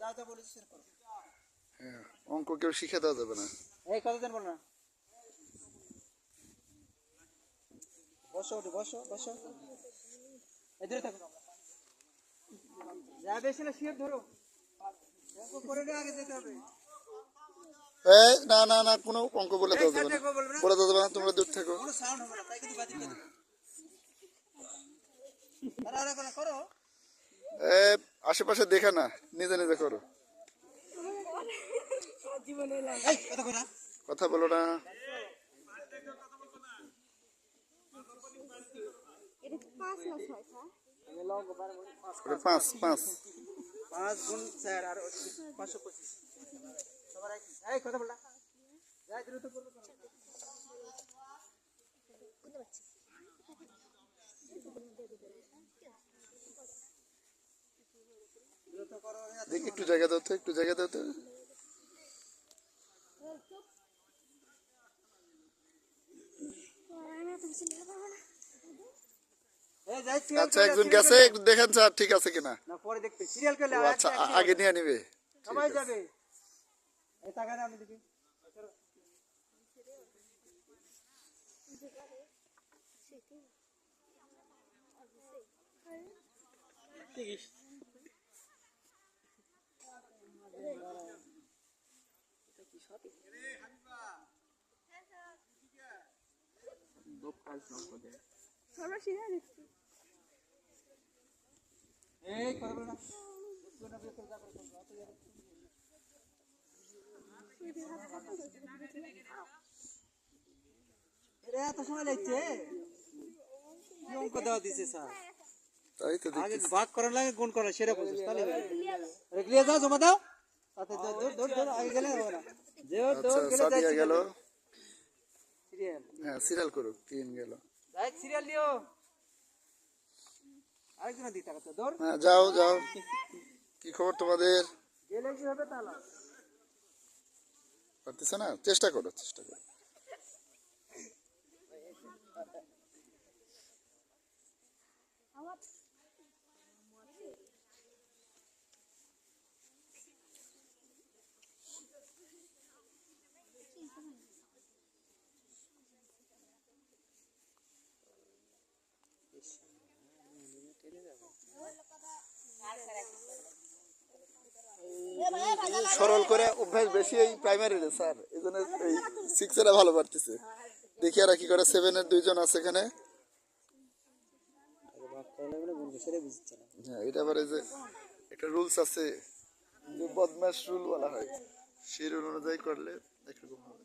যা যা বলেছি সেটা করো। হ্যাঁ, অঙ্ক কেউ শিখে দেওয়া যাবে না। এই কতদিন বল না। বসো ওঠো বসো বসো। এদিকে থাকো। যা বেশি না শিওর ধরো। অঙ্ক করে নিয়ে আগে যেতে হবে। এই না না না কোনো অঙ্ক বলে দেওয়া যাবে না। দেখো বলবে না। বলে দেওয়া যাবে না তোমরা দূর থাকো। কোনো সাউন্ড হবে না তাই কিন্তু বাতিল করে আশেপাশে দেখে না নিজে নিজে করো। কথা কই না। কথা বলো না। এটা পাঁচ পাঁচ পাঁচ পাঁচ। পাঁচ গুণ আর পাঁচশো পঁচিশ। সবার এই কথা বল যাই দ্রুত করব কেন? দ্রুত করো দেখি একটু জায়গা দাও তো একটু জায়গা দাও তো। আচ্ছা একজন গেছে একটু দেখেন স্যার ঠিক আছে কিনা? পরে দেখতে। সিরিয়াল করলে আচ্ছা আগে নিয়ে নিবে। সবাই যাবে। আমি দেখি। এত সময় লাগছে? কি অঙ্ক দেওয়া দিছে স্যার তাই তো আগে ভাগ করা লাগে গুণ করা সেটা বলছিস তাহলে। যাও জমা দাও। সাথে দৌড় দৌড় দৌড় দৌড় আগে গেলে হবে না। দৌড় আচ্ছা দৌড় গেলে সাদিয়া গেল। সিরিয়াল। হ্যাঁ সিরিয়াল করো তিন গেল। যাই সিরিয়াল নিও। আরেকজন দিতে টাকা তো দৌড়। হ্যাঁ যাও যাও। কি খবর তোমাদের? গেলে কি হবে তাহলে পারতেছে না? চেষ্টা করো চেষ্টা করো। সরল করে অভ্যাস বেশি এই প্রাইমারিতে স্যার। এই জন্য এই সিক্সেরা ভালো পারতেছে। দেখি আর কি করে সেভেনের দুইজন আছে এখানে। হ্যাঁ এটা আবার এই যে একটা রুলস আছে, যে বদমাস রুল বলা হয়। সেই রুল অনুযায়ী করলে একরকম হবে।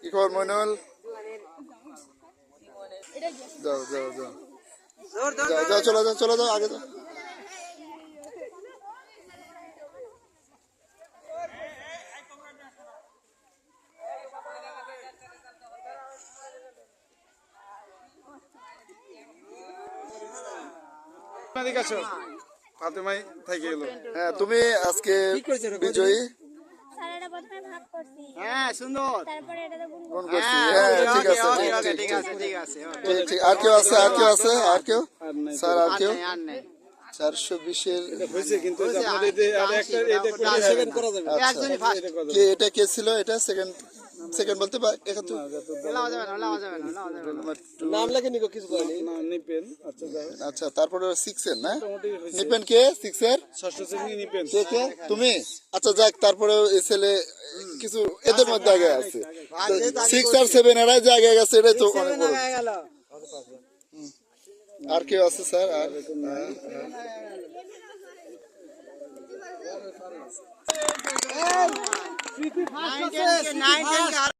কি খবর মইনুল। এটা কি যাও যাও যাও। দৌড় দৌড় যাও যাও চলে যাও চলে যাও আগে যাও। ফাতেমাই থেকে গেল হ্যাঁ তুমি আজকে বিজয়ী। স্যার প্রথমে ভাগ করছি। হ্যাঁ সুন্দর। তারপরে এটাতে গুণ করছি। ঠিক আছে ঠিক, ঠিক, ঠিক ঠিক, আছে ঠিক আছে ঠিক ঠিক আর কেউ আছে আর কেউ আছে আর কেউ? স্যার আর কেউ? চারশো বিশের হয়েছে কিন্তু আপনাদের যে আর একটা এটা করে সেকেন্ড করা যাবে। আচ্ছা। এটা কে ছিল? এটা সেকেন্ড সেকেন্ড বলতে বা একাত্তর। যাবে যাবে না লাও যাবে না লাও যাবে না। নাম্বার টু নাম লেখে নিকো কিছু করেনি নিপেন আচ্ছা আচ্ছা তারপরে সিক্স এর না নিপেন কে? সিক্স এর ষষ্ঠ শ্রেণি নিপেন। কে কে? তুমি? আচ্ছা যাক তারপরে এই ছেলে কিছু এদের মধ্যে আগে আছে। সিক্স আর সেভেন এরাই যে আগে গেছে এটাই তো অনেক বড়। আর কেউ আছে স্যার? আর কে নাইন টেন